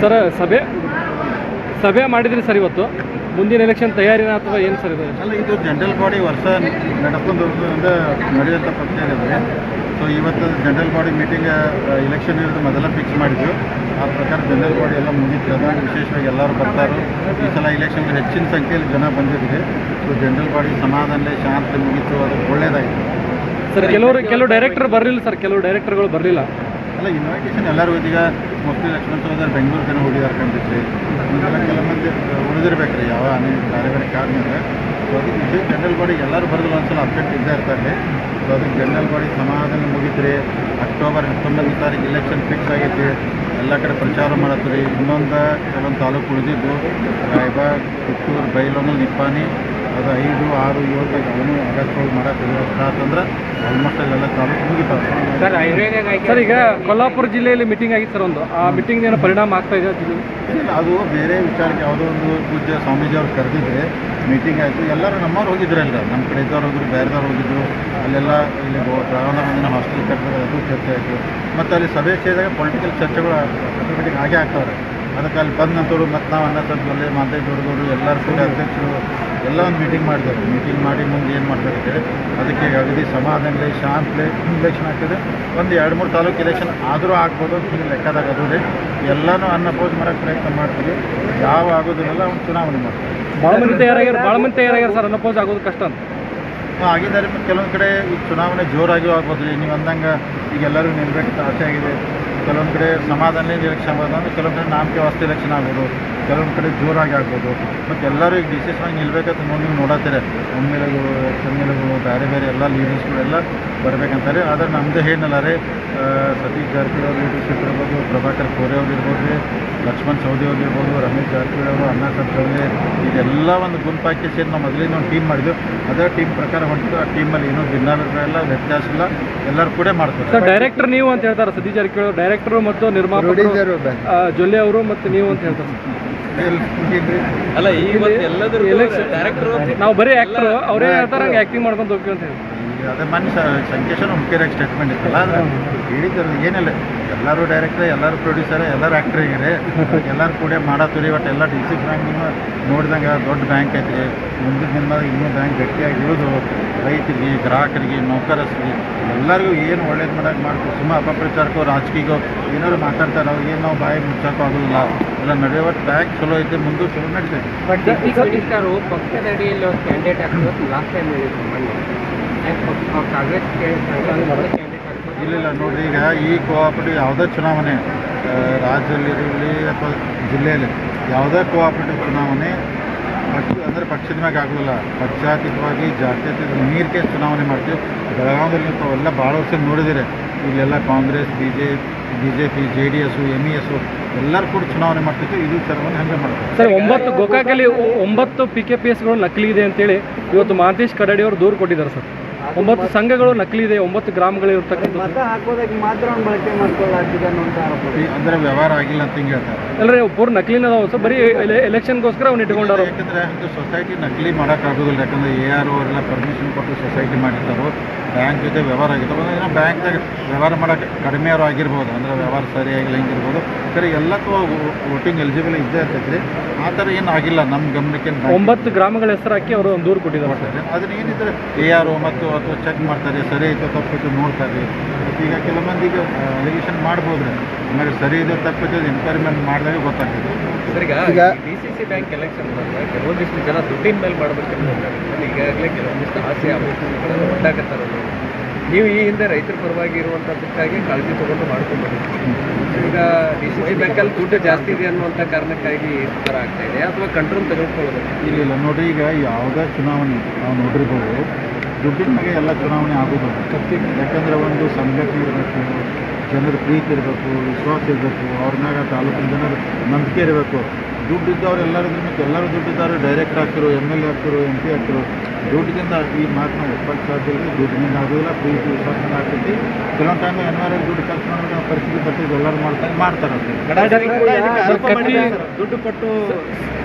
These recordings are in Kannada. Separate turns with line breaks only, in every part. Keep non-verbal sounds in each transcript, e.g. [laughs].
ಸರ್, ಸಭೆ ಸಭೆ ಮಾಡಿದ್ರಿ ಸರ್ ಇವತ್ತು? ಮುಂದಿನ ಎಲೆಕ್ಷನ್ ತಯಾರಿನ ಅಥವಾ ಏನು ಸರ್ ಇದು?
ಅಲ್ಲ, ಇದು ಜನರಲ್ ಬಾಡಿ ವರ್ಷ ನಡ್ಕೊಂಡು ಹೋಗೋದ್ರಿಂದ ನಡೆಯುವಂಥ ಪಕ್ಷ ಇದೆ ಸೊ ಇವತ್ತು ಜನರಲ್ ಬಾಡಿ ಮೀಟಿಂಗ್ ಎಲೆಕ್ಷನ್ ಇರೋದು ಮೊದಲ ಫಿಕ್ಸ್ ಮಾಡಿದ್ವಿ. ಆ ಪ್ರಕಾರ ಜನರಲ್ ಬಾಡಿ ಎಲ್ಲ ಮುಗಿತು. ಅದಾಗ ವಿಶೇಷವಾಗಿ ಎಲ್ಲರೂ ಬರ್ತಾರೆ. ಈ ಸಲ ಎಲೆಕ್ಷನ್ಗೆ ಹೆಚ್ಚಿನ ಸಂಖ್ಯೆಯಲ್ಲಿ ಜನ ಬಂದಿದ್ದೀವಿ ಸೊ ಜನರಲ್ ಬಾಡಿ ಸಮಾಧಾನ ಶಾಂತಿ ಮುಗಿತು. ಅದು ಒಳ್ಳೇದಾಯಿತು.
ಸರ್ ಕೆಲವರು ಕೆಲವು ಡೈರೆಕ್ಟರ್ ಬರಲಿಲ್ಲ ಸರ್ ಕೆಲವು ಡೈರೆಕ್ಟರ್ಗಳು ಬರಲಿಲ್ಲ.
ಅಲ್ಲ ಇನ್ವೈಟೇಷನ್ ಎಲ್ಲರೂ ಈಗ ಮೋಸ್ಟ್ಲಿ ಲಕ್ಷ್ಮಣ ಸಹೋದರ ಬೆಂಗಳೂರು ಜನ ಹುಡುಗಿದಾರೆ ಕಂಡಿದ್ರಿ. ಕೆಲವು ಕೆಲ ಮಂದಿ ಉಳಿದಿರ್ಬೇಕ್ರಿ ಯಾವ ಅನೇಕ ಬೇರೆ ಬೇರೆ ಕಾರಣದಿಂದ ಸೊ ಅದಕ್ಕೆ ಇದು ಜನರಲ್ ಬಾಡಿಗೆ ಎಲ್ಲರೂ ಬರೆದಿಲ್ಲ ಒಂದ್ಸಲ ಅಪ್ಡೇಟ್ ಇದ್ದೇ ಇರ್ತಾರೆ. ಸೊ ಅದಕ್ಕೆ ಜನರಲ್ ಬಾಡಿ ಸಮಾಧಾನ ಮುಗಿದ್ರಿ ಅಕ್ಟೋಬರ್ ಹತ್ತೊಂಬತ್ತನೇ ತಾರೀಕು ಇಲೆಕ್ಷನ್ ಫಿಕ್ಸ್ ಆಗೈತಿ. ಎಲ್ಲ ಕಡೆ ಪ್ರಚಾರ ಮಾಡತ್ರಿ. ಇನ್ನೊಂದು ಕೆಲವೊಂದು ತಾಲೂಕು ಉಳಿದಿದ್ದು. ರಾಯಬಾಗ್ ಕಿತ್ತೂರು ಬೈಲೊಂಗಲ್ ನಿಪ್ಪಾಣಿ. ಅದು ಐದು ಆರು ಏಳು ಅವನು ಅಗಸ್ಟ್ ಒಳಗೆ ಮಾಡಕ್ಕೆ ಸ್ಟಾರ್ಟ್ ಅಂದ್ರೆ ಆಲ್ಮೋಸ್ಟ್ ಅಲ್ಲೆಲ್ಲ ತಾಲೂಕು ಮುಗಿತಾವೆ.
ಸರ್ ಈಗ ಕೊಲ್ಲಾಪುರ ಜಿಲ್ಲೆಯಲ್ಲಿ ಮೀಟಿಂಗ್ ಆಗಿತ್ತು ಸರ್ ಒಂದು. ಆ ಮೀಟಿಂಗ್ ಏನೋ ಪರಿಣಾಮ ಆಗ್ತಾ ಇದೆ ಜಿಲ್ಲೆ
ಇಲ್ಲ, ಅದು ಬೇರೆ ವಿಚಾರಕ್ಕೆ ಯಾವುದೋ ಒಂದು ಪೂಜ್ಯ ಸ್ವಾಮೀಜಿ ಅವ್ರು ಕರೆದಿದ್ರೆ ಮೀಟಿಂಗ್ ಆಯಿತು. ಎಲ್ಲರೂ ನಮ್ಮವ್ರು ಹೋಗಿದ್ರಲ್ಲ ನಮ್ಮ ಕಡೆ ಇದ್ದವ್ರು ಹೋಗಿದ್ರು ಬೇರೆದವ್ರು ಹೋಗಿದ್ರು. ಅಲ್ಲೆಲ್ಲ ಇಲ್ಲಿ ಶ್ರಾವಣ ಮಂದಿನ ಹಾಸ್ಟೆಲ್ ಕಟ್ಟಬೇಕು ಅದು ಚರ್ಚೆ ಆಯಿತು. ಮತ್ತು ಅಲ್ಲಿ ಸಭೆ ಸೇರಿದಾಗ ಪೊಲಿಟಿಕಲ್ ಚರ್ಚೆಗಳು ಆಟೋಮೆಟಿಕ್ ಆಗೇ ಆಗ್ತಾವ್ರೆ ಅದಕ್ಕೆ ಅಲ್ಲಿ ಬಂದ ನಂತರ ಮತ್ತು ನಾವು ಅನ್ನ ಸಂತಲ್ಲಿ ಮಾತೆ ದೊಡ್ಡದವರು ಎಲ್ಲರೂ ಕೂಡ ಅಧ್ಯಕ್ಷರು ಎಲ್ಲ ಒಂದು ಮೀಟಿಂಗ್ ಮಾಡಿದ್ರು. ಮೀಟಿಂಗ್ ಮಾಡಿ ಮುಂದೆ ಏನು ಮಾಡಬೇಕಂತೇಳಿ ಅದಕ್ಕೆ ಅಗದಿ ಸಮಾಧಾನಲೆ ಶಾಂತಲೆ ಇಲೆಕ್ಷನ್ ಆಗ್ತದೆ. ಒಂದು ಎರಡು ಮೂರು ತಾಲೂಕು ಇಲೆಕ್ಷನ್ ಆದರೂ ಆಗ್ಬೋದು ಅಂತ ಹಿಂಗೆ ಲೆಕ್ಕದಾಗ ಅದು ಎಲ್ಲನೂ ಎಲ್ಲನೂ ಅನ್ನಪೋಸ್ ಮಾಡೋಕ್ಕೆ ಪ್ರಯತ್ನ ಮಾಡ್ತೀವಿ. ಯಾವ ಆಗೋದಿಲ್ಲ ಅವ್ನು ಚುನಾವಣೆ ಮಾಡ್ತೀವಿ.
ಭಾಳ ಮಂದಿ ತಯಾರಾಗ್ಯಾರ ಭಾಳ ಮಂದಿ ತಯಾರಾಗ್ಯಾರ ಸರ್ ಅನ್ನಪೋಸ್ ಆಗೋದು ಕಷ್ಟ ಅಂತ.
ಆಗಿದ್ದಾರೆ ಮತ್ತು ಕೆಲವೊಂದು ಕಡೆ ಈ ಚುನಾವಣೆ ಜೋರಾಗಿಯೂ ಆಗ್ಬೋದು. ರೀ ನೀವು ಅಂದಂಗೆ ಈಗ ಎಲ್ಲರೂ ನಿಲ್ಬೇಕಂತ ಆಸೆ ಆಗಿದೆ. ಕೆಲವೊಂದು ಕಡೆ ಸಮಾಧಾನ ಎಲೆಕ್ಷನ್ ಆಗ್ಬೋದು ಅಂದ್ರೆ ಕೆಲವೊಂದು ಕಡೆ ನಾಮಕೆ ವಾಸ್ತೆ ಎಲೆಕ್ಷನ್ ಆಗ್ಬೋದು ಕೆಲವೊಂದು ಕಡೆ ಜೋರಾಗಿ ಆಗ್ಬೋದು. ಮತ್ತು ಎಲ್ಲರೂ ಈಗ ಡಿಸಿಷನ್ ನಿಲ್ಬೇಕಂತ ನೋಡಿ ನೀವು ನೋಡತ್ತೀರ. ಎಮ್ಮೆಲೆಗಳು ಎಕ್ಸ್ ಎಂ ಬೇರೆ ಬೇರೆ ಎಲ್ಲ ಲೀಡರ್ಸ್ಗಳೆಲ್ಲ ಬರ್ಬೇಕಂತಾರೆ. ಆದರೆ ನಮ್ಮದೇ ಏನಲ್ಲ ರೀ ಸತೀಶ್ ಜಾರಕಿಹೊಳಿ ಅವ್ರ ಲೀಡರ್ಶಿಪ್ ಇರ್ಬೋದು ಪ್ರಭಾಕರ್ ಕೋರೆ ಅವ್ರು ಇರ್ಬೋದು ರೀ ಲಕ್ಷ್ಮಣ್ ಸೌದಿ ಅವ್ರು ಇರ್ಬೋದು ರಮೇಶ್ ಜಾರಕಿಹೊಳಿ ಅವರು ಅಣ್ಣ ಸಂತವಲ್ಲಿ ಇದೆಲ್ಲ ಒಂದು ಗುಂಪಾಕಿ ಸೇರಿ ನಾವು ಮೊದಲಿನ ಒಂದು ಟೀಮ್ ಮಾಡಿದ್ವಿ. ಅದೇ ಟೀಮ್ ಪ್ರಕಾರ ಹೊಂಟು ಆ ಟೀಮಲ್ಲಿ ಏನೂ ಭಿನ್ನಾಭಿಪ್ರಾಯ ಇಲ್ಲ ವ್ಯತ್ಯಾಸ ಇಲ್ಲ. ಎಲ್ಲರೂ ಕೂಡ ಮಾಡ್ತಾರೆ.
ಸರ್ ಡೈರೆಕ್ಟರ್ ನೀವು ಅಂತ ಹೇಳ್ತಾರೆ ಸತೀಶ್ ಜಾರಕಿಹೊಳಿ ಡೈರೆಕ್ಟರ್ ಮತ್ತು ನಿರ್ಮಾಪಕರು ಆ, ಜೊಲ್ಲೆ ಅವರು ಮತ್ತು ನೀವು ಅಂತ ಹೇಳ್ತಾರೆ.
ಅಲ್ಲ ಈ ಎಲ್ಲದರೂ ಡೈರೆಕ್ಟರ್
ನಾವು ಬರೀ ಆಕ್ಟರ್ ಅವರೇ ಹೇಳ್ತಾರೆ ಆಕ್ಟಿಂಗ್ ಮಾಡ್ಕೊಂಡು ಹೋಗ್ತೀವಿ ಅಂತ ಹೇಳಿ.
ಅದೇ ಮನುಷ್ಯ ಸಂಕೇಶನ ಮುಖ್ಯರಾಗಿ ಸ್ಟೇಟ್ಮೆಂಟ್ ಇತ್ತಲ್ಲ ಅಂದ್ರೆ ಹೇಳಿದ್ರು ಏನಿಲ್ಲ ಎಲ್ಲರೂ ಡೈರೆಕ್ಟರ್ ಎಲ್ಲರೂ ಪ್ರೊಡ್ಯೂಸರ್ ಎಲ್ಲರೂ ಆ್ಯಕ್ಟರ್ ಆಗಿರಿ ಎಲ್ಲರೂ ಕೂಡ ಮಾಡತ್ತೀರಿ ಬಟ್ ಎಲ್ಲ ಡಿ ಸಿ ಬ್ಯಾಂಕ್ ನಿಮ್ಮ ನೋಡಿದಂಗೆ ದೊಡ್ಡ ಬ್ಯಾಂಕ್ ಐತ್ರಿ ಮುಂದಿನ ದಿನದಾಗ ಇನ್ನೂ ಬ್ಯಾಂಕ್ ಗಟ್ಟಿಯಾಗಿ ಇಳಿದು ರೈತರಿಗೆ ಗ್ರಾಹಕರಿಗೆ ನೌಕರರಿಗೆ ಎಲ್ಲರಿಗೂ ಏನು ಒಳ್ಳೇದು ಮಾಡಕ್ಕೆ ಮಾಡ್ತೀವಿ ಸುಮ್ಮ ಅಪಪ್ರಚಾರಕ್ಕೂ ರಾಜಕೀಯಕ್ಕೂ ಏನಾದ್ರು ಮಾತಾಡ್ತಾರೆ ಅವ್ರಿಗೆ ಏನು ನಾವು ಬಾಯಿ ಮುಚ್ಚೋಕ್ಕೂ ಆಗೋದಿಲ್ಲ ಎಲ್ಲ ನಡೆಯುವ ಬ್ಯಾಂಕ್ ಚಲೋ ಐತೆ ಮುಂದೆ ಚಲೋ ನಡೀತೈತೆ
ಬಟ್ ಪಕ್ಷದ ಅಡಿಯಲ್ಲಿ ಕ್ಯಾಂಡಿಡೇಟ್ ಹಾಕೋದು ಲಾಸ್ಟ್ ಟೈಮ್ ಹೇಳಿದ್ರು
ಇಲ್ಲ ಇಲ್ಲ ನೋಡ್ರಿ ಈಗ ಈ ಕೋಆಪರೇಟಿವ್ ಯಾವುದೇ ಚುನಾವಣೆ ರಾಜ್ಯದಲ್ಲಿ ಇರಲಿ ಅಥವಾ ಜಿಲ್ಲೆಯಲ್ಲಿ ಯಾವುದೇ ಕೋಆಪರೇಟಿವ್ ಚುನಾವಣೆ, ಪಕ್ಷ ಅಂದರೆ ಪಕ್ಷದ ಮ್ಯಾಗೆ ಆಗೋದಿಲ್ಲ. ಪಕ್ಷಾತೀತವಾಗಿ ಜಾತ್ಯತೀತ ನೀರಿಗೆ ಚುನಾವಣೆ ಮಾಡ್ತೀವಿ. ಬೆಳಗಾವಿಯಲ್ಲಿ ತಾವೆಲ್ಲ ಭಾಳ ವರ್ಷ ನೋಡಿದಿರಿ. ಇಲ್ಲೆಲ್ಲ Congress B J B J P J D S M E S ಎಲ್ಲರೂ ಕೂಡ ಚುನಾವಣೆ ಮಾಡ್ತಿತ್ತು ಇದು ಚುನಾವಣೆ ಹಂಗೆ ಮಾಡ್ತಾರೆ.
ಸರ್, ಒಂಬತ್ತು ಗೋಕಾಕಲ್ಲಿ ಒಂಬತ್ತು ಪಿ ಕೆ ಪಿ ಎಸ್ಗಳು ನಕಲಿ ಇದೆ ಅಂತೇಳಿ ಇವತ್ತು ಮಾತೇಶ್ ಕಡಡಿ ದೂರು ಕೊಟ್ಟಿದ್ದಾರೆ ಸರ್. ಒಂಬತ್ತು ಸಂಘಗಳು ನಕಲಿ ಇದೆ ಒಂಬತ್ತು ಗ್ರಾಮಗಳು ಇರ್ತಕ್ಕಂಥ
ಮತ ಹಾಕೋದಕ್ಕೆ ಮಾತ್ರ ಅವ್ನು ಬಳಕೆ ಮಾಡ್ಕೊಳ್ಳಾಗ್ತಿದೆ ಅನ್ನುವಂಥ ಆರೋಪ
ಈ- ಅಂದರೆ ವ್ಯವಹಾರ ಆಗಿಲ್ಲ ಅಂತ ಹಿಂಗೆ ಹೇಳ್ತಾರೆ.
ಅಲ್ಲರಿ ಒಬ್ಬರು ನಕಲಿನ ಅದಾವ ಸರ್ ಬರೀ ಎಲೆಕ್ಷನ್ಗೋಸ್ಕರ ಅವ್ನು ಇಟ್ಕೊಂಡಾರ
ಯಾಕಂದ್ರೆ ಅದು ಸೊಸೈಟಿ ನಕಲಿ ಮಾಡೋಕ್ಕಾಗೋದಿಲ್ಲ ಯಾಕಂದ್ರೆ ಎ ಆರ್ ಅವರೆಲ್ಲ ಪರ್ಮಿಷನ್ ಕೊಟ್ಟು ಸೊಸೈಟಿ ಮಾಡಿರ್ತಾರೋ ಬ್ಯಾಂಕ್ ಜೊತೆ ವ್ಯವಹಾರ ಆಗಿರ್ತಾವೆ ಬ್ಯಾಂಕ್ ಏನೋ ಬ್ಯಾಂಕ್ದಾಗ ವ್ಯವಹಾರ ಮಾಡೋಕೆ ಕಡಿಮೆ ಅವರು ಆಗಿರ್ಬೋದು. ಅಂದ್ರೆ ವ್ಯವಹಾರ ಸರಿಯಾಗಿಲ್ಲ ಹಿಂಗಿರ್ಬೋದು. ಸರಿ ಎಲ್ಲಕ್ಕೂ ವೋಟಿಂಗ್ ಎಲಿಜಿಬಲ್ ಇದ್ದೇ ಇರ್ತೈತೆ ರೀ ಆ ಥರ ಏನು ಆಗಿಲ್ಲ ನಮ್ಮ ಗಮನಕ್ಕೆ
ಒಂಬತ್ತು ಗ್ರಾಮಗಳ ಹೆಸರು ಹಾಕಿ ಅವರು ಒಂದು ದೂರು ಕೊಟ್ಟಿದ್ದಾರೆ
ಅದನ್ನ ಏನಿದ್ರೆ ಎ ಆರ್ ಮತ್ತು ಅಥವಾ ಚೆಕ್ ಮಾಡ್ತಾರೆ ಸರಿ ಐತೋ ತಪ್ಪಿತ್ತು ನೋಡ್ತಾರೆ. ಈಗ ಕೆಲವು ಮಂದಿಗೆ ಅಲಿಗೇಷನ್ ಮಾಡ್ಬೋದು ರೀ ಆಮೇಲೆ ಸರಿ ಇದೆ ತಪ್ಪಿತ್ತು ಎನ್ಕ್ವೈರ್ಮೆಂಟ್ ಮಾಡಿದಾಗ ಗೊತ್ತಾಗ್ತದೆ.
ಸರ್ ಈಗ D C C bank election ಬಂದಾಗ ಕೆಲವೊಂದಿಷ್ಟು ಜನ ದುಡ್ಡಿನ ಮೇಲೆ ಮಾಡಬೇಕಂತ ಈಗಾಗಲೇ ಕೆಲವೊಂದಿಷ್ಟು ಆಸೆ ಆಗುತ್ತೆ ಒಟ್ಟಾಗತ್ತಾರೆ ನೀವು ಈ ಹಿಂದೆ ರೈತರ ಪರವಾಗಿ ಇರುವಂಥದ್ದಕ್ಕಾಗಿ ಕಾಳಜಿ ತಗೊಂಡು ಮಾಡ್ಕೊಂಡು. ಈಗ ಡಿ ಸಿ ಸಿ ದುಡ್ಡು ಜಾಸ್ತಿ ಇದೆ ಅನ್ನುವಂಥ ಕಾರಣಕ್ಕಾಗಿ ಈ ಥರ ಆಗ್ತಾ ಇದೆ. ಅಥವಾ ಕಂಟ್ರೋಲ್ ತೆಗೆದುಕೊಳ್ಳೋದು.
ಇಲ್ಲ ಇಲ್ಲ. ನೋಡಿ, ಈಗ ಯಾವುದೇ ಚುನಾವಣೆ ನಾವು ನೋಡಿರ್ಬೋದು, ದುಡ್ಡಿನ ಮೇಲೆ ಎಲ್ಲ ಚುನಾವಣೆ ಆಗೋದು ಯಾಕಂದರೆ ಒಂದು ಸಂಘಟನೆ ಇರಬೇಕು, ಜನರ ಪ್ರೀತಿ ಇರಬೇಕು, ವಿಶ್ವಾಸ ಇರಬೇಕು, ಅವ್ರ ಮ್ಯಾಗ ತಾಲೂಕಿನ ಜನರ ನಂಬಿಕೆ ಇರಬೇಕು. ದುಡ್ಡು ಇದ್ದವ್ರು ಎಲ್ಲರೂ ಮತ್ತೆ ಎಲ್ಲರೂ ದುಡ್ಡು ಇದ್ದವರು ಡೈರೆಕ್ಟ್ ಆಗ್ತಿರು ಎಂ ಎಲ್ ಎ ಆಗ್ತಿರು ಎಂ ಪಿ ಆಗ್ತಿರು ದುಡ್ಡಿನಿಂದ ಈ ಮಾತನ್ನ ಒಪ್ಪಕ್ಕೆ ಸಾಧ್ಯ ಇಲ್ಲ ದುಡ್ಡಿನಿಂದ ಆಗೋದಿಲ್ಲ ಪ್ರೀತಿ ವಿಶ್ವಾಸದಿಂದ ಆಗ್ತೈತಿ ಕೆಲವೊಂದು ಟೈಮ್ ಎನ್ವೈರಲ್ ದುಡ್ಡು ಖರ್ಚು ಮಾಡಬೇಕು ಪರಿಸ್ಥಿತಿ ಬರ್ತೈತೆ ಎಲ್ಲರೂ ಮಾಡ್ತಾರೆ ಮಾಡ್ತಾರೆ.
ದುಡ್ಡು ಕೊಟ್ಟು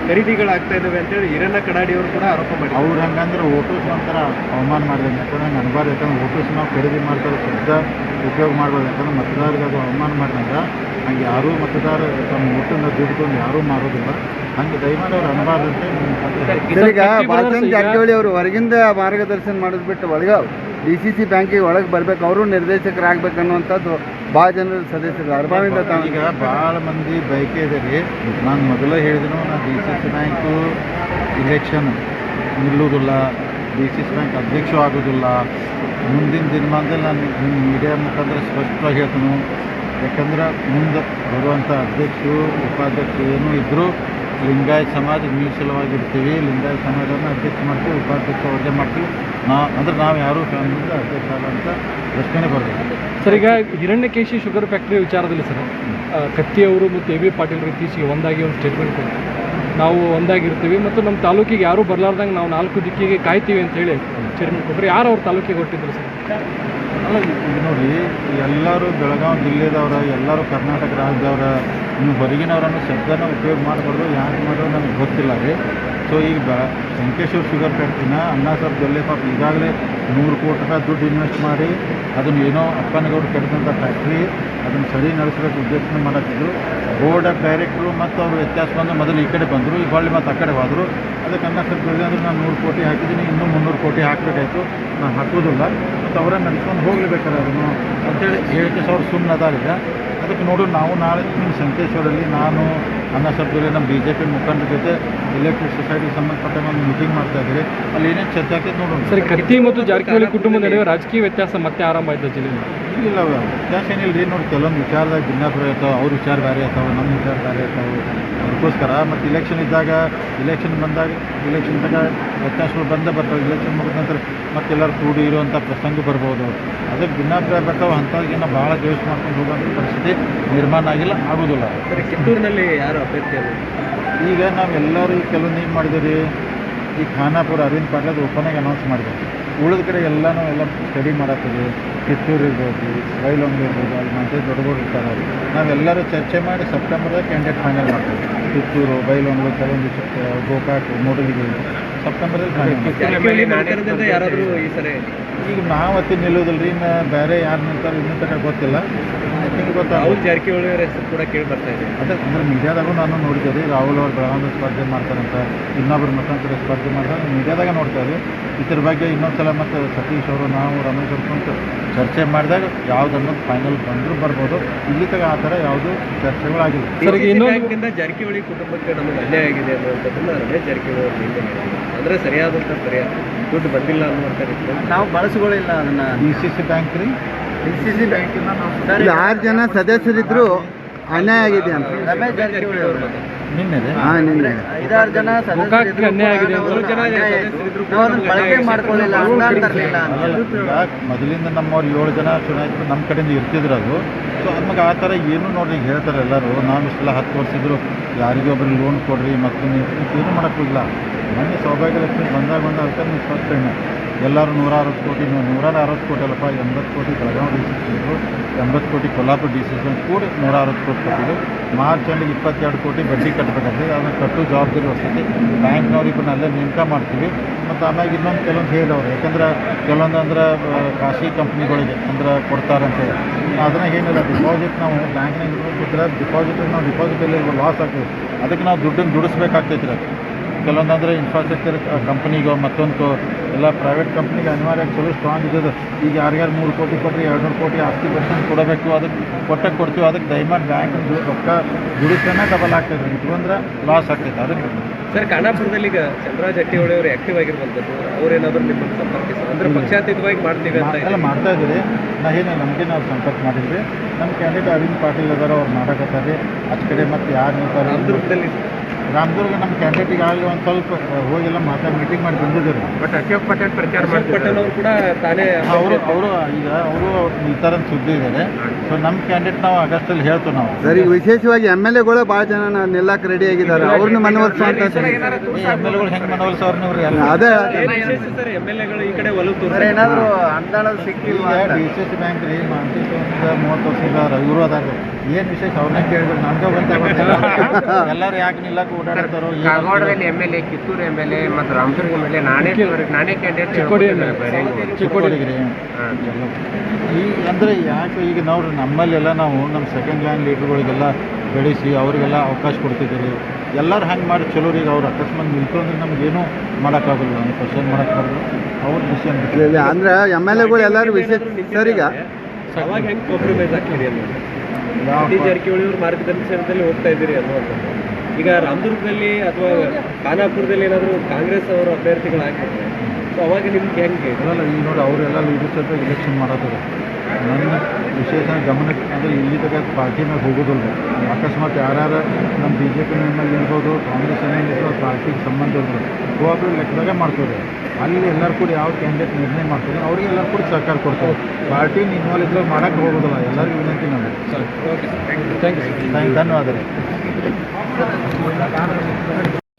ಖರೀದಿಗಳಾಗ್ತಾ ಇದಾವೆ ಅಂತೇಳಿ ಹಿರಣ್ಣ ಕಡಾಡಿಯವರು ಕೂಡ ಆರೋಪ ಮಾಡಿ
ಅವ್ರು ಹಂಗಂದ್ರೆ ಓಟೋಸ್ ಒಂಥರ ಅವಮಾನ ಮಾಡಿದಂಗೆ ಯಾಕಂದ್ರೆ ಅನ್ಬಾರ್ದು ಯಾಕಂದ್ರೆ ಓಟೋಸ್ ನಾವು ಖರೀದಿ ಮಾಡ್ತಾರೆ ಶಬ್ದ ಉಪಯೋಗ ಮಾಡ್ಬೋದು. ಯಾಕಂದ್ರೆ ಮತದಾರರಿಗೆ ಅದು ಅವಮಾನ ಮಾಡಿದಾಗ ಹಂಗೆ ಯಾರೂ ಮತದಾರ ತಮ್ಮ ಓಟನ್ನ ದುಡ್ಕೊಂಡು ಯಾರೂ ಮಾರೋದಿಲ್ಲ. ಹಂಗೆ ದಯಮಾಡಿ ಅವ್ರು
ಈಗ
ಈಗ-
ಜಾರಕಿಹೊಳಿ ಅವರು ಹೊರಗಿಂದ ಮಾರ್ಗದರ್ಶನ ಮಾಡೋದು ಬಿಟ್ಟು ಒಳಗೆ ಡಿ ಸಿ ಸಿ ಬ್ಯಾಂಕಿಗೆ ಒಳಗೆ ಬರ್ಬೇಕು ಅವರು ನಿರ್ದೇಶಕರಾಗಬೇಕು ಅನ್ನುವಂಥದ್ದು ಭಾಳ ಜನರ ಸದಸ್ಯರು ಅರ್ಭಾವಿಂದ
ಈಗ ಭಾಳ ಮಂದಿ ಇದೆ ರೀ. ನಾನು ಮೊದಲೇ ಹೇಳಿದ್ರು ನಾನು D C C bank election ನಿಲ್ಲುವುದಿಲ್ಲ ಡಿ ಸಿ ಸಿ ಬ್ಯಾಂಕ್ ಅಧ್ಯಕ್ಷ ಆಗೋದಿಲ್ಲ ಮುಂದಿನ ದಿನಮಾನದಲ್ಲಿ ನಾನು ನಿಮ್ಮ ಮೀಡಿಯಾ ಮುಖಾಂತರ ಸ್ಪಷ್ಟವಾಗಿ ಹೇಳ್ತೀನಿ. ಯಾಕಂದ್ರೆ ಮುಂದೆ ಬರುವಂಥ ಅಧ್ಯಕ್ಷರು ಉಪಾಧ್ಯಕ್ಷರು ಏನೂ ಇದ್ದರೂ ಲಿಂಗಾಯತ ಸಮಾಜ ಮೀಸಲವಾಗಿರ್ತೀವಿ ಲಿಂಗಾಯತ ಸಮಾಜವನ್ನು ಅಧ್ಯಕ್ಷ ಮಾಡ್ತೀವಿ ಉಪಾಧ್ಯಕ್ಷ ಅವ್ರದ್ದೇ ಮಾಡ್ತೀವಿ. ನಾ ಅಂದ್ರೆ ನಾವು ಯಾರೂ ಫ್ಯಾಮಿಲಿಯಿಂದ ಅಧ್ಯಕ್ಷ ಅಂತ ಪ್ರಶ್ನೆ ಬರಬೇಕು
ಸರ್ ಈಗ ಹಿರಣ್ಯಕೇಶಿ ಶುಗರ್ ಫ್ಯಾಕ್ಟ್ರಿ ವಿಚಾರದಲ್ಲಿ ಸರ್ ಕತ್ತಿ ಅವರು ಮತ್ತು ಎ ಬಿ ಪಾಟೀಲ್ ಇತ್ತೀಚೆಗೆ ಒಂದಾಗಿ ಒಂದು ಸ್ಟೇಟ್ಮೆಂಟ್ ಕೊಡ್ತಾರೆ ನಾವು ಒಂದಾಗಿರ್ತೀವಿ ಮತ್ತು ನಮ್ಮ ತಾಲೂಕಿಗೆ ಯಾರೂ ಬರಲಾರ್ದಂಗೆ ನಾವು ನಾಲ್ಕು ದಿಕ್ಕಿಗೆ ಕಾಯ್ತೀವಿ ಅಂತ ಹೇಳಿ ಚೇರ್ಮನ್ ಕೊಟ್ಟರೆ. ಯಾರು ಅವ್ರ ತಾಲೂಕಿಗೆ ಹೊಟ್ಟಿದ್ರು ಸರ್?
ಅಲ್ಲ ನೋಡಿ, ಎಲ್ಲರೂ ಬೆಳಗಾವಿ ಜಿಲ್ಲೆದವ್ರ, ಎಲ್ಲರೂ ಕರ್ನಾಟಕ ರಾಜ್ಯದವ್ರ ಇನ್ನು ಹೊರಗಿನವರನ್ನು ಶಬ್ದನ ಉಪಯೋಗ ಮಾಡಬಾರ್ದು ಯಾಕೆ ಮಾಡೋದು ನನಗೆ ಗೊತ್ತಿಲ್ಲ ರೀ. ಸೊ ಈಗ ಬ ಶುಗರ್ ಫ್ಯಾಕ್ಟ್ರಿನ ಅಣ್ಣಾ ಸರ್ ದೊಲ್ಲೆ ಪಾಪ ಈಗಾಗಲೇ ನೂರು ಕೋಟಿ ರೂಪಾಯಿ ದುಡ್ಡು ಇನ್ವೆಸ್ಟ್ ಮಾಡಿ, ಅದನ್ನು ಏನೋ ಅಪ್ಪನಗೌಡ ಕಟ್ಟಿದಂಥ ಫ್ಯಾಕ್ಟ್ರಿ ಅದನ್ನು ಸರಿ ನಡೆಸಬೇಕು ಉದ್ದೇಶನ ಮಾಡತ್ತಿದ್ರು. ಬೋರ್ಡ್ ಆಫ್ ಡೈರೆಕ್ಟ್ರು ಮತ್ತು ಅವರು ವ್ಯತ್ಯಾಸ ಬಂದು ಮೊದಲು ಈ ಕಡೆ ಬಂದರು ಈ ಹೊಳ್ಳಿ ಮತ್ತು ಆ ಕಡೆ ಹೋದರು. ಅದಕ್ಕೆ ಅಣ್ಣ ಸಾಹೇಬ್ ದೊಲ್ಲೆ ಅಂದರೆ ನಾನು ನೂರು ಕೋಟಿ ಹಾಕಿದ್ದೀನಿ, ಇನ್ನೂ ಮುನ್ನೂರು ಕೋಟಿ ಹಾಕಬೇಕಾಯ್ತು. ನಾನು ಹಾಕೋದಿಲ್ಲ. ಮತ್ತು ಅವರೇ ನಡೆಸ್ಕೊಂಡು ಹೋಗ್ಲೇಬೇಕಾರೆ ಅದನ್ನು. ಅಂತೇಳಿ ಹೇಳಿಕೆ ಸಾವಿರ ಸುಮ್ಮನೆ ಅದಾರೀಗ ಅದಕ್ಕೆ ನೋಡು, ನಾವು ನಾಳೆ ನಿಮ್ಮ ಸಂಕೇಶ್ವರಲ್ಲಿ ನಾನು ಅನ್ನ ಸಬ್ಜಲ್ಲಿ ನಮ್ಮ ಬಿ ಜೆ ಪಿ ಮುಖಂಡರ ಜೊತೆ ಎಲೆಕ್ಟ್ರಿಕ್ ಸೊಸೈಟಿ ಸಂಬಂಧಪಟ್ಟ ಒಂದು ಮೀಟಿಂಗ್ ಮಾಡ್ತಾ ಇದ್ದೀರಿ. ಅಲ್ಲಿ ಏನೇನು ಚರ್ಚೆ ಆಗ್ತೈತೆ ನೋಡೋಣ
ಸರಿ ಕತ್ತಿ ಮತ್ತು ಜಾರಕಿಹೊಳಿ ಕುಟುಂಬದ ನಡುವೆ ರಾಜಕೀಯ ವ್ಯತ್ಯಾಸ ಮತ್ತೆ ಆರಂಭ ಆಯ್ತು ಜಿಲ್ಲೆಯಲ್ಲಿ?
ಇಲ್ಲ ವ್ಯತ್ಯಾಸ ಏನಿಲ್ಲ ರೀ ನೋಡಿ ಕೆಲವೊಂದು ವಿಚಾರದಾಗ ಭಿನ್ನಾಭಿಪ್ರಾಯ ಇರ್ತಾವೆ ಅವ್ರ ವಿಚಾರ ಬೇರೆ ಇರ್ತಾವೆ ನಮ್ಮ ವಿಚಾರ ಬೇರೆ ಇರ್ತಾವೆ. ಅದಕ್ಕೋಸ್ಕರ ಮತ್ತು ಇಲೆಕ್ಷನ್ ಇದ್ದಾಗ ಇಲೆಕ್ಷನ್ ಬಂದಾಗ ಇಲೆಕ್ಷನ್ದಾಗ ವ್ಯತ್ಯಾಸಗಳು ಬಂದೇ ಬರ್ತಾವೆ ಇಲೆಕ್ಷನ್ ಮುಗಿದ ನಂತರ ಮತ್ತೆಲ್ಲರೂ ಕೂಡಿ ಇರುವಂಥ ಪ್ರಸಂಗ ಬರ್ಬೋದು ಅದಕ್ಕೆ ಭಿನ್ನಾಭಿಪ್ರಾಯ ಬರ್ತಾವೆ ಅಂಥವ್ರಿಗೇನೋ ಭಾಳ ದ್ವೇಷ ಮಾಡ್ಕೊಂಡು ಹೋಗೋಂಥ ಪರಿಸ್ಥಿತಿ ನಿರ್ಮಾಣ ಆಗಿಲ್ಲ ಆಗೋದಿಲ್ಲ.
ಸರ್ ಕಿತ್ತೂರಿನಲ್ಲಿ ಯಾರು ಅಭ್ಯರ್ಥಿ ಅದು
ಈಗ ನಾವೆಲ್ಲರೂ ಈಗ ಕೆಲವೊಂದು ಏನು ಮಾಡಿದ್ರಿ ಈ ಖಾನಾಪುರ ಅರವಿಂದ್ ಪಾಟ್ಲದ ಓಪನಾಗಿ ಅನೌನ್ಸ್ ಮಾಡಿದ್ದೀವಿ ಉಳಿದ ಕಡೆ ಎಲ್ಲಾನು ಎಲ್ಲ ಸ್ಟಡಿ ಮಾಡತ್ತೀವಿ ಕಿತ್ತೂರು ಇರ್ಬೋದು ಬೈಲೊಂಗ್ ಇರ್ಬೋದು ಅಲ್ಲಿ ಮತ್ತೆ ದೊಡ್ಡ ಇರ್ತಾರೆ. ಅವ್ರು. ನಾವೆಲ್ಲರೂ ಚರ್ಚೆ ಮಾಡಿ ಸೆಪ್ಟೆಂಬರ್ದಾಗ ಕ್ಯಾಂಡಿಡೇಟ್ ಫೈನಲ್ ಮಾಡ್ತೀವಿ. ಕಿತ್ತೂರು ಬೈಲೊಂಗ್ ಕೆಲವೊಂದು ಗೋಕಾಕ್ ಮೂಡಲಿಗೆ ಸೆಪ್ಟೆಂಬರಲ್ಲಿ ಫೈನಲ್
ಯಾರಾದರೂ ಈ ಸರಿ.
ಈಗ ನಾವು ಅತಿ ನಿಲ್ಲೋದಿಲ್ಲ ರೀ ಇನ್ನು ಬೇರೆ ಯಾರು ನಿಲ್ತಾರೆ ಇನ್ನೂ ತನಕ ಗೊತ್ತಿಲ್ಲ. ನಿಮ್ಗೆ ಗೊತ್ತಾ?
ರಾಹುಲ್ ಜಾರಕಿಹೊಳಿ ಅವರ ಹೆಸರು ಕೂಡ ಕೇಳಿ ಬರ್ತಾ ಇದೆ.
ಅದೇ ಅಂದ್ರೆ ಮೀಡಿಯಾದಾಗೂ ನಾನು ನೋಡ್ತೇವೆ ರೀ ರಾಹುಲ್ ಅವ್ರು ಬೆಳಗಾವಿ ಸ್ಪರ್ಧೆ ಮಾಡ್ತಾರಂತ ಇನ್ನೊಬ್ರು ಮತ್ತೊಂದು ಸ್ಪರ್ಧೆ ಮಾಡ್ತಾರೆ ಮೀಡಿಯಾದಾಗ ನೋಡ್ತಾ ಇದ್ವಿ ಇದ್ರ ಬಗ್ಗೆ ಇನ್ನೊಂದು ಸಲ ಮತ್ತು ಸತೀಶ್ ಅವರು ನಾವು ರಮೇಶ್ ಅವ್ರು ಕುಂತು ಚರ್ಚೆ ಮಾಡಿದಾಗ ಯಾವುದನ್ನು ಫೈನಲ್ ಬಂದರೂ ಬರ್ಬೋದು. ಇಲ್ಲಿ ತಗ ಆ ಥರ ಯಾವುದೂ ಚರ್ಚೆಗಳಾಗಿಲ್ಲ.
ಸರ್, ಇನ್ನೊಂದು-
ಜಾರಕಿಹೊಳಿ ಕುಟುಂಬಕ್ಕೆ ನಮಗೆ ಅನ್ಯಾಯ ಆಗಿದೆ ಅನ್ನುವಂಥದ್ದನ್ನ ರಮೇಶ್ ಜಾರಕಿಹೊಳಿ ಅವರು. ಅಂದ್ರೆ ಸರಿಯಾದಂಥ ಸರಿಯಾದ ದುಡ್ಡು ಬಂದಿಲ್ಲ ಅನ್ನುವಂಥ ರೀತಿಯಲ್ಲಿ
ನಾವು ಬಳಸ್ಕೊಳ್ಳಿಲ್ಲ ಅದನ್ನ.
ಡಿ ಸಿ ಸಿ ಬ್ಯಾಂಕ್ ರೀ. ಡಿ ಸಿ ಸಿ ಬ್ಯಾಂಕಿನ ನಾವು
ಇಲ್ಲಿ ಆರು ಜನ ಸದಸ್ಯರಿದ್ರು ಅನ್ಯಾಯ ಆಗಿದೆ ಅಂತ.
ರಮೇಶ್ ಜಾರಕಿಹೊಳಿ ಅವರು.
ಐದಾರು ಜನ
ಸದಸ್ಯರಿದ್ರು
ಬಳಕೆ ಮಾಡ್ಕೊಳ್ಳಿಲ್ಲ
ಮೊದಲಿಂದ ನಮ್ಮವ್ರು ಏಳು ಜನ ಚುನಾಯಿತರು ನಮ್ಮ ಕಡೆಯಿಂದ ಇರ್ತಿದ್ರು ಅದು. ಸೊ ನಮಗೆ ಆ ಥರ ಏನು ನೋಡ್ರಿ ಈಗ ಹೇಳ್ತಾರೆ ಎಲ್ಲರೂ. ನಾವು ಇಷ್ಟೆಲ್ಲ ಹತ್ತು ವರ್ಷ ಇದ್ರು. ಯಾರಿಗೂ ಒಬ್ರಿಗೆ ಲೋನ್ ಕೊಡ್ರಿ ಮತ್ತು ನೀವು ಏನು ಮಾಡೋಕ್ಕಿಲ್ಲ ಮೊನ್ನೆ ಸೌಭಾಗ್ಯ ಲಕ್ಷ್ಮಿ ಬಂದಾಗ ಬಂದ ಅದಕ್ಕೆ ನೀವು ಫಸ್ಟ್ ಹೆಣ್ಣು. ಎಲ್ಲರೂ ನೂರ ಅರವತ್ತು ಕೋಟಿ ನೂರ ಅರವತ್ತು ಕೋಟಿ ಅಲ್ಲಪ್ಪ, ಎಂಬತ್ತು ಕೋಟಿ ಬೆಳಗಾವಿ ಡಿ ಸಿ ಸಿದ್ರು ಎಂಬತ್ತು ಕೋಟಿ ಕೊಲ್ಲಾಪುರ ಡಿ ಸಿ ಕೂಡಿ ನೂರ ಅರವತ್ತು ಕೋಟಿ ಕೊಟ್ಟಿದ್ದು. ಮಾರ್ಚ್ ಎಂಡಿಗೆ ಇಪ್ಪತ್ತೆರಡು ಕೋಟಿ ಬಡ್ಡಿ ಕಟ್ಟಬೇಕಾಗ್ತದೆ ಅದನ್ನು ಕಟ್ಟು ಜವಾಬ್ದಾರಿ ವಸತಿ ಬ್ಯಾಂಕ್ನವ್ರು ಇಬ್ಬರನ್ನ ಅಲ್ಲೇ ನೇಮಕ ಮಾಡ್ತೀವಿ. ಮತ್ತು ಆಮ್ಯಾಗ ಇನ್ನೊಂದು ಕೆಲವೊಂದು ಹೇಳಿದವ್ರು, ಯಾಕಂದ್ರೆ ಕೆಲವೊಂದು ಅಂದ್ರೆ ಖಾಸಗಿ ಕಂಪ್ನಿಗಳಿಗೆ ಅಂದ್ರೆ ಕೊಡ್ತಾರಂತೆ ಅದನ್ನ ಏನಿಲ್ಲ, ಡಿಪಾಸಿಟ್ ನಾವು ಬ್ಯಾಂಕ್ನಾಗ ಇಟ್ಬಿಟ್ರೆ ಡಿಪಾಸಿಟ್, ನಾವು ಡಿಪಾಸಿಟಲ್ಲಿ ಲಾಸ್ ಆಗ್ತದೆ. ಅದಕ್ಕೆ ನಾವು ದುಡ್ಡನ್ನು ದುಡಿಸ್ಬೇಕಾಗ್ತೈತಿ. ರೀ ಇನ್ಫ್ರಾಸ್ಟ್ರಕ್ಚರ್ ಕಂಪ್ನಿಗೋ ಮತ್ತೊಂದು ಎಲ್ಲ ಪ್ರೈವೇಟ್ ಕಂಪ್ನಿಗೆ ಅನಿವಾರ್ಯ ಚಲೋ ಸ್ಟ್ರಾಂಗ್ ಇದ್ದದ ಈಗ ಯಾರ್ಯಾರು ಮೂರು ಕೋಟಿ ಕೊಟ್ಟರೆ ಎರಡು ನೂರು ಕೋಟಿ ಆಸ್ತಿ ಪರ್ಸೆಂಟ್ ಕೊಡಬೇಕು ಅದಕ್ಕೆ ಕೊಟ್ಟಕ್ಕೆ ಕೊಡ್ತೀವಿ ಅದಕ್ಕೆ ಡೈಮಂಡ್ ಬ್ಯಾಂಕ್ ರೊಕ್ಕ ದುಡಿಸ್ತಾನೆ ಡಬಲ್ ಆಗ್ತದೆ ಇಟ್ಕೊಂಡ್ರೆ ಲಾಸ್ ಆಗ್ತೈತೆ. ಅದಕ್ಕೆ
ಸರ್ ಖಾನಾಪುರದಲ್ಲಿ ಈಗ ಚಂದ್ರರಾಜ್ ಹಟ್ಟಿಹೊಳಿ ಅವರು ಆಕ್ಟಿವ್ ಆಗಿರುವಂಥದ್ದು ಅವರೇನಾದರೂ ನಿಮ್ಮನ್ನು ಸಂಪರ್ಕಿಸ್ತಾರೆ ಅಂದರೆ ಪಕ್ಷಾತೀತವಾಗಿ ಮಾಡ್ತೀವಿ ಅಂತ
ಎಲ್ಲ ಮಾಡ್ತಾ ಇದ್ದೀರಿ ನಾ ಏನು ನಮಗೆ ನಾವು ಸಂಪರ್ಕ ಮಾಡಿದ್ವಿ. ನಮ್ಮ ಕ್ಯಾಂಡಿಡೇಟ್ ಅರವಿಂದ್ ಪಾಟೀಲ್ ಅದಾರ ಅವ್ರು ಮಾಡಕತ್ತಾರೆ ಅಚ್ಚ ಕಡೆ ಮತ್ತೆ ಯಾರು ನಿಲ್ತಾರೆ
ರಾಮದುರ್ಗದಲ್ಲಿ
ರಾಮದುರ್ಗ ನಮ್ಮ ಕ್ಯಾಂಡಿಡೇಟ್ ಈಗಾಗಲೇ ಒಂದು ಸ್ವಲ್ಪ ಹೋಗಿಲ್ಲ ಮಾತಾಡಿ ಮೀಟಿಂಗ್ ಮಾಡಿ ಬಂದಿದ್ದರು.
ಬಟ್ ಅಶೋಕ್ ಪಟೇಲ್ ಪ್ರಚಾರ
ಅಶೋಕ್ ಪಟೇಲ್ ಅವರು ಕೂಡ ತಾನೇ
ಅವರು ಅವರು ಈಗ ಅವರು ಈ ಥರ ಸುದ್ದಿ ಇದ್ದಾರೆ ಸೊ ನಮ್ಮ ಕ್ಯಾಂಡಿಡೇಟ್ ನಾವು ಆಗಸ್ಟಲ್ಲಿ ಹೇಳ್ತೀವಿ ನಾವು.
ಸರಿ ವಿಶೇಷವಾಗಿ ಎಂ ಎಲ್ ಎಗಳು ಭಾಳ ಜನ ನಿಲ್ಲಕ್ಕೆ ರೆಡಿ ಆಗಿದ್ದಾರೆ. ಅವ್ರನ್ನ ಮನವೊಲಿಸುವಂತ
ಎಂ ಎಲ್ ಎಗಳು ಹೆಂಗೆ ಮನವಲ್ ಸರ್ ನೀವು ಎಲ್ಲ
ಅದೇ.
ಸರ್ ಎಂ ಎಲ್ ಎಗಳು ಈ ಕಡೆ ಒಲವು
ಏನಾದರೂ
ತೋರಿಸ್ತಾರೆ
ಸಿಕ್ಕಿಲ್ಲ ಅನುದಾನ ಅಂತ?
ಡಿ ಸಿ ಸಿ ಬ್ಯಾಂಕ್ ರೀ ಮೂವತ್ತು ವರ್ಷದ ಇವರು ಅದಾಗ ಏನು ವಿಶೇಷ ಅವ್ರನ್ನ ಕೇಳಿದ್ರು? ನಮ್ಗೆ ಗೊತ್ತಾಗ [laughs] ಎಲ್ಲರೂ ಯಾಕೆ ನಿಲ್ಲಕ್ಕೆ ಓಡಾಡ್ತಾರೋ
ಕಾಗವಾಡದಲ್ಲಿ M L A Kittur M L A ಮತ್ತು ರಾಮದುರ್ಗ ಎಂ ಎಲ್ ಎ ನಾನೇ ನಾನೇ ಕ್ಯಾಂಡಿಡೇಟ್
ಚಿಕ್ಕೋಡಿ MLA.
ಚಿಕ್ಕೋಡಿಗೆ ರೀ ಈ ಅಂದರೆ ಯಾಕೆ ಈಗ ನಾವು ನಮ್ಮಲ್ಲೆಲ್ಲ ನಾವು ನಮ್ಮ ಸೆಕೆಂಡ್ ಲೈನ್ ಲೀಡರ್ಗಳಿಗೆಲ್ಲ ಬೆಳೆಸಿ ಅವರಿಗೆಲ್ಲ ಅವಕಾಶ ಕೊಡ್ತಿದ್ದೀರಿ. ಎಲ್ಲರೂ ಹಂಗೆ ಮಾಡಿ ಚಲೋ ಈಗ ಅವ್ರು ಅಕಸ್ಮಾತ್ ನಿಲ್ತು ಅಂದ್ರೆ ನಮಗೇನು ಮಾಡೋಕ್ಕಾಗಲ್ಲ ಕ್ವಶನ್ ಮಾಡೋಕ್ಕಾಗಲ್ಲ ಅವ್ರ ಡಿಸಿಷನ್
ಇಲ್ಲ, ಅಂದ್ರೆ ಎಂ ಎಲ್ ಎಗಳು ಎಲ್ಲರೂ ವಿಶೇಷ ಸರ್ ಈಗ
ಅವಾಗ ಹೆಂಗೆ ಕಾಂಪ್ರಮೈಸ್ ಆಗ್ತೀರಿ ಅನ್ನೋದು ಜಾರಕಿಹೊಳಿ ಅವ್ರ ಮಾರ್ಗದರ್ಶನದಲ್ಲಿ ಹೋಗ್ತಾ ಇದ್ದೀರಿ ಅನ್ನುವಂಥದ್ದು ಈಗ ರಾಮದುರ್ಗದಲ್ಲಿ ಅಥವಾ ಖಾನಾಪುರದಲ್ಲಿ ಏನಾದರೂ ಕಾಂಗ್ರೆಸ್ ಅವರು ಅಭ್ಯರ್ಥಿಗಳಾಗಿರ್ತಾರೆ ಅವಾಗ ನಿಮ್ಗೆ ಹೆಂಗೆ?
ಅಲ್ಲ ಈಗ ನೋಡಿ ಅವರೆಲ್ಲ ಲೀಡರ್ಸ್ ಹತ್ರ ಇಲೆಕ್ಷನ್ ಮಾಡೋದು. ನನ್ನ ವಿಶೇಷ ಗಮನಕ್ಕೆ ಅಂದರೆ ಇಲ್ಲಿ ತಗ ಪಾರ್ಟಿನಾಗ ಹೋಗೋದಿಲ್ಲ ಅಕಸ್ಮಾತ್ ಯಾರ್ಯಾರು ನಮ್ಮ ಬಿ ಜೆ ಪಿ ಮೇಲೆ ಇರ್ಬೋದು ಕಾಂಗ್ರೆಸ್ ಇರ್ಬೋದು ಪಾರ್ಟಿಗೆ ಸಂಬಂಧ ಇರ್ಬೋದು ಒಬ್ಬರು ಲೆಕ್ಕದಾಗ ಮಾಡ್ತಾರೆ ಅಲ್ಲಿ ಎಲ್ಲರೂ ಕೂಡ ಯಾವ ಕ್ಯಾಂಡಿಡೇಟ್ ನಿರ್ಣಯ ಮಾಡ್ತಾರೆ ಅವ್ರಿಗೆ ಎಲ್ಲರೂ ಕೂಡ ಸಹಕಾರ ಕೊಡ್ತಾರೆ ಪಾರ್ಟಿ ಇನ್ವಾಲ್ವ್ ಇದ್ರೆ ಮಾಡೋಕ್ಕೆ ಹೋಗೋದಿಲ್ಲ ಎಲ್ಲರಿಗೂ ವಿನಂತಿ ನಾನು
ಓಕೆ ಸರ್ ಥ್ಯಾಂಕ್ ಯು
ಧನ್ಯವಾದ ರೀ